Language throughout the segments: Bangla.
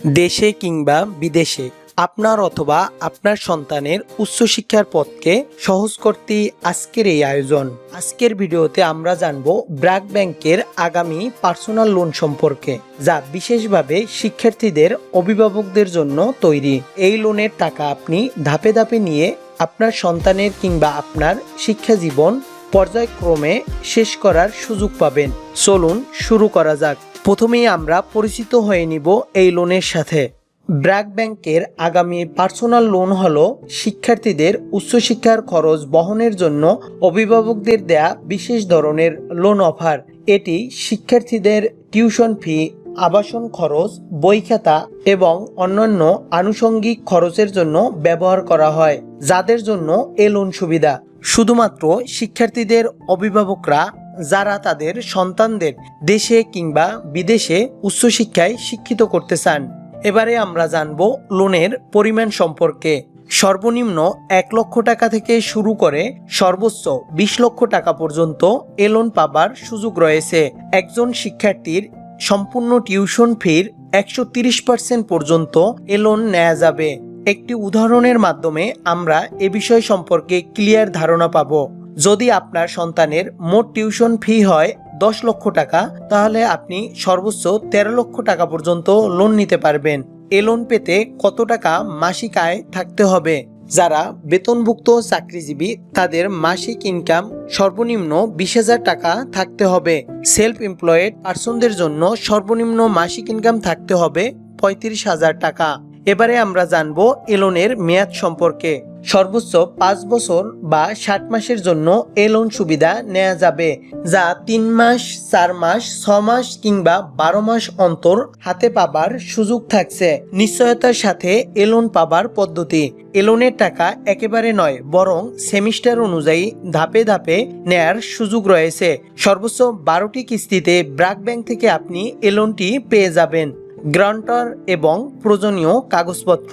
দেশে কিংবা বিদেশে আপনার অথবা আপনার সন্তানের উচ্চশিক্ষার পথকে সহজ করতে আজকের এই আয়োজন। আজকের ভিডিওতে আমরা জানব ব্র্যাক ব্যাংকের আগামী পার্সোনাল লোন সম্পর্কে, যা বিশেষভাবে শিক্ষার্থীদের, অভিভাবকদের জন্য তৈরি। এই লোনের টাকা আপনি ধাপে ধাপে নিয়ে আপনার সন্তানের কিংবা আপনার শিক্ষা জীবন পর্যায়ক্রমে শেষ করার সুযোগ পাবেন। চলুন শুরু করা যাক। প্রথমেই আমরা পরিচিত হয়ে নিব এই লোনের সাথে। ব্র্যাক ব্যাংকের আগামী পার্সোনাল লোন হল শিক্ষার্থীদের উচ্চশিক্ষার খরচ বহনের জন্য অভিভাবকদের দেয়া বিশেষ ধরনের লোন অফার এটি শিক্ষার্থীদের টিউশন ফি আবাসন খরচ, বই খাতা এবং অন্যান্য আনুষঙ্গিক খরচের জন্য ব্যবহার করা হয়, যাদের জন্য এ লোন সুবিধা। শুধুমাত্র শিক্ষার্থীদের অভিভাবকরা যারা তাদের সন্তানদের দেশে কিংবা বিদেশে উচ্চশিক্ষায় শিক্ষিত করতে চান। এবারে আমরা জানব লোনের পরিমাণ সম্পর্কে। সর্বনিম্ন এক লক্ষ টাকা থেকে শুরু করে সর্বোচ্চ বিশ লক্ষ টাকা পর্যন্ত এ লোন পাবার সুযোগ রয়েছে। একজন শিক্ষার্থীর সম্পূর্ণ টিউশন ফির একশো তিরিশ পার্সেন্ট পর্যন্ত এ লোন নেওয়া যাবে। একটি উদাহরণের মাধ্যমে আমরা এ বিষয় সম্পর্কে ক্লিয়ার ধারণা পাব। যদি আপনার সন্তানের মোট টিউশন ফি হয় দশ লক্ষ টাকা, তাহলে আপনি সর্বোচ্চ তেরো লক্ষ টাকা পর্যন্ত লোন নিতে পারবেন। এ লোন পেতে কত টাকা মাসিক আয় থাকতে হবে? যারা বেতনভুক্ত চাকরিজীবী, তাদের মাসিক ইনকাম সর্বনিম্ন বিশ হাজার টাকা থাকতে হবে। সেলফ এমপ্লয়েড পার্সনদের জন্য সর্বনিম্ন মাসিক ইনকাম থাকতে হবে পঁয়ত্রিশ হাজার টাকা। এবারে আমরা জানব এ লোনের মেয়াদ সম্পর্কে। সর্বোচ্চ পাঁচ বছর বা ষাট মাসের জন্য এ লোন সুবিধা নেওয়া যাবে, যা তিন মাস, চার মাস, ছ মাস কিংবা বারো মাস অন্তর হাতে পাবার সুযোগ থাকছে। নিশ্চয়তার সাথে এ লোন পাবার পদ্ধতি। এ লোনের টাকা একেবারে নয়, বরং সেমিস্টার অনুযায়ী ধাপে ধাপে নেয়ার সুযোগ রয়েছে। সর্বোচ্চ বারোটি কিস্তিতে ব্রাক ব্যাংক থেকে আপনি এ লোনটি পেয়ে যাবেন। গ্রান্টার এবং প্রয়োজনীয় কাগজপত্র।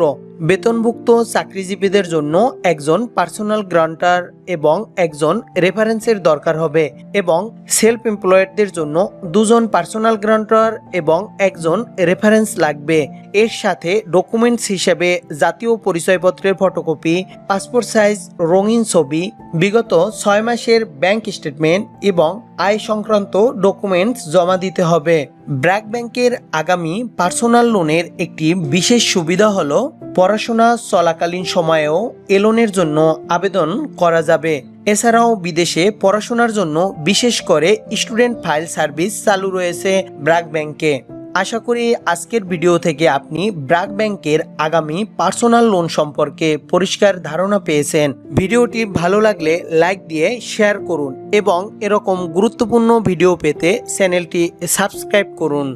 বেতনভুক্ত চাকরিজীবীদের জন্য একজন পার্সোনাল গ্রান্টার এবং একজন রেফারেন্সের দরকার হবে এবং সেলফ এমপ্লয়েডদের জন্য দুজন পার্সোনাল গ্রান্টার এবং একজন রেফারেন্স লাগবে। এর সাথে ডকুমেন্টস হিসেবে জাতীয় পরিচয়পত্রের ফটোকপি পাসপোর্ট সাইজ রঙিন ছবি, বিগত ছয় মাসের ব্যাংক স্টেটমেন্ট এবং আয় সংক্রান্ত ডকুমেন্টস জমা দিতে হবে। ব্র্যাক ব্যাংকের আগামী পার্সোনাল লোনের একটি বিশেষ সুবিধা হল পড়াশোনা চলাকালীন সময়েও এ লোনের জন্য আবেদন করা যাবে। এছাড়াও বিদেশে পড়াশোনার জন্য বিশেষ করে স্টুডেন্ট ফাইল সার্ভিস চালু রয়েছে ব্র্যাক ব্যাংকে। আশা করি আজকের ভিডিও থেকে আপনি ব্রাক ব্যাংকের আগামী পার্সোনাল লোন সম্পর্কে পরিষ্কার ধারণা পেয়েছেন। ভিডিওটি ভালো লাগলে লাইক দিয়ে শেয়ার করুন এবং এরকম গুরুত্বপূর্ণ ভিডিও পেতে চ্যানেলটি সাবস্ক্রাইব করুন।